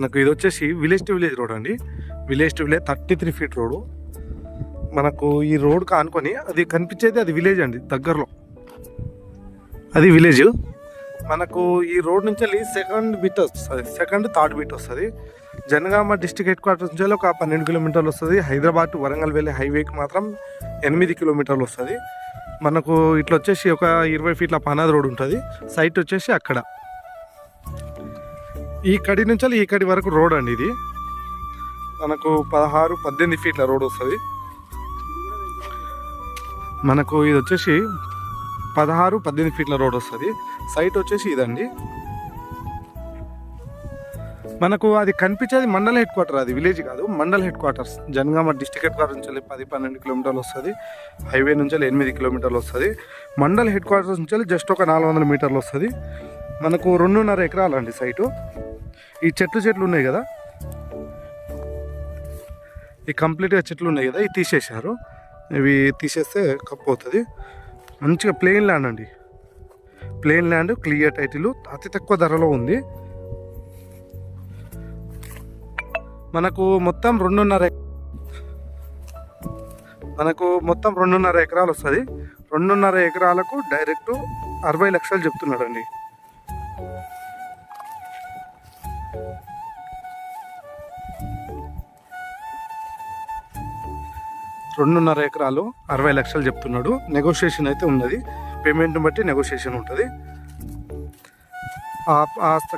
మనకు ఇది వచ్చేసి విలేజ్ టు విలేజ్ రోడ్ అండి. Village to village thirty three feet road. మనకు ఈ రోడ్ కానుకొని అది కనిపించేది అది విలేజ్ అండి దగ్గరలో. అది విలేజ్. మనకు ఈ రోడ్ నుంచి వెళ్ళి సెకండ్ బిట్ వస్తుంది సెకండ్ థర్డ్ బిట్ వస్తుంది. జనగామ డిస్టిక్ హెడ్ క్వార్టర్స్ నుంచి వెళ్ళి ఒక పన్నెండు కిలోమీటర్లు వస్తుంది. హైదరాబాద్ టు వరంగల్ వెళ్ళే హైవేకి మాత్రం ఎనిమిది కిలోమీటర్లు వస్తుంది. మనకు ఇట్లా వచ్చేసి ఒక ఇరవై ఫీట్ల పనాది రోడ్ ఉంటుంది. సైట్ వచ్చేసి అక్కడ. ఈ కడి నుంచి ఈ కడి వరకు రోడ్ అండి ఇది. మనకు పదహారు పద్దెనిమిది ఫీట్ల రోడ్ వస్తుంది. మనకు ఇది వచ్చేసి పదహారు పద్దెనిమిది ఫీట్ల రోడ్ వస్తుంది. సైట్ వచ్చేసి ఇదండి. మనకు అది కనిపించేది మండల హెడ్ క్వార్టర్ అది విలేజ్ కాదు mandal head quarters. Janagama district head quarter నుంచి వెళ్ళి పది పన్నెండు కిలోమీటర్లు వస్తుంది. హైవే నుంచి వెళ్ళి ఎనిమిది కిలోమీటర్లు వస్తుంది. మండల్ హెడ్ క్వార్టర్స్ నుంచి వెళ్ళి జస్ట్ ఒక నాలుగు వందల మీటర్లు వస్తుంది. మనకు రెండున్నర ఎకరాలు అండి సైటు. ఈ చెట్లు చెట్లు ఉన్నాయి కదా? ఈ కంప్లీట్గా చెట్లు ఉన్నాయి కదా? ఇవి తీసేశారు. ఇవి తీసేస్తే కప్పు అవుతుంది. మంచిగా ప్లెయిన్ ల్యాండ్ అండి. ప్లెయిన్ ల్యాండ్ క్లియర్ టైటిల్ అతి తక్కువ ధరలో ఉంది. మనకు మొత్తం రెండున్నర ఎక- మనకు మొత్తం రెండున్నర ఎకరాలు వస్తుంది. రెండున్నర ఎకరాలకు డైరెక్ట్ అరవై లక్షలు చెప్తున్నాడండి. రెండున్నర ఎకరాలు అరవై లక్షలు చెప్తున్నాడు. నెగోషియేషన్ అయితే ఉన్నది. పేమెంట్ని బట్టి నెగోషియేషన్ ఉంటుంది.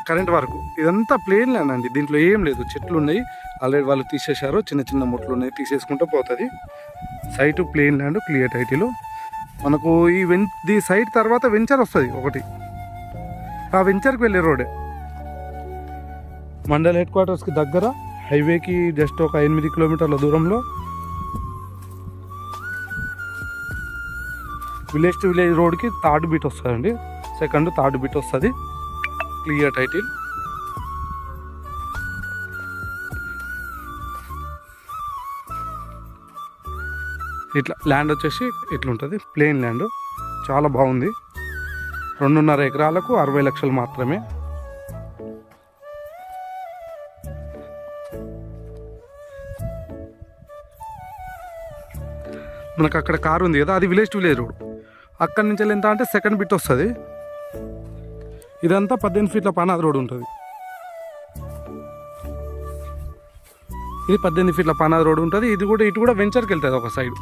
కరెంట్ వరకు. ఇదంతా ప్లేన్ ల్యాండ్ అండి. దీంట్లో ఏం లేదు. చెట్లు ఉన్నాయి. ఆల్రెడీ వాళ్ళు తీసేశారు. చిన్న చిన్న ముట్లు ఉన్నాయి. తీసేసుకుంటూ పోతుంది. Site plain land clear title మనకు ఈ వెన్ ఈ సైట్ తర్వాత వెంచర్ వస్తుంది ఒకటి. ఆ వెంచర్కి వెళ్ళే రోడే మండల్ హెడ్ క్వార్టర్స్కి దగ్గర హైవేకి జస్ట్ ఒక ఎనిమిది కిలోమీటర్ల దూరంలో విలేజ్ టు విలేజ్ రోడ్కి థర్డ్ బీట్ వస్తుందండి. సెకండ్ థర్డ్ బీట్ వస్తుంది. Clear title. ఇట్లా ల్యాండ్ వచ్చేసి ఇట్లుంటుంది. Plain land. చాలా బాగుంది. రెండున్నర ఎకరాలకు అరవై లక్షలు మాత్రమే. మనకు అక్కడ కారు ఉంది కదా అది విలేజ్ టు విలేజ్ రోడ్. అక్కడి నుంచి వెళ్ళి ఎంత అంటే సెకండ్ బిట్ వస్తుంది. ఇదంతా పద్దెనిమిది ఫీట్ల పానాది రోడ్ ఉంటుంది. ఇది పద్దెనిమిది ఫీట్ల పానాది రోడ్ ఉంటుంది. ఇది కూడా ఇటు కూడా వెంచర్కి వెళ్తుంది ఒక సైడ్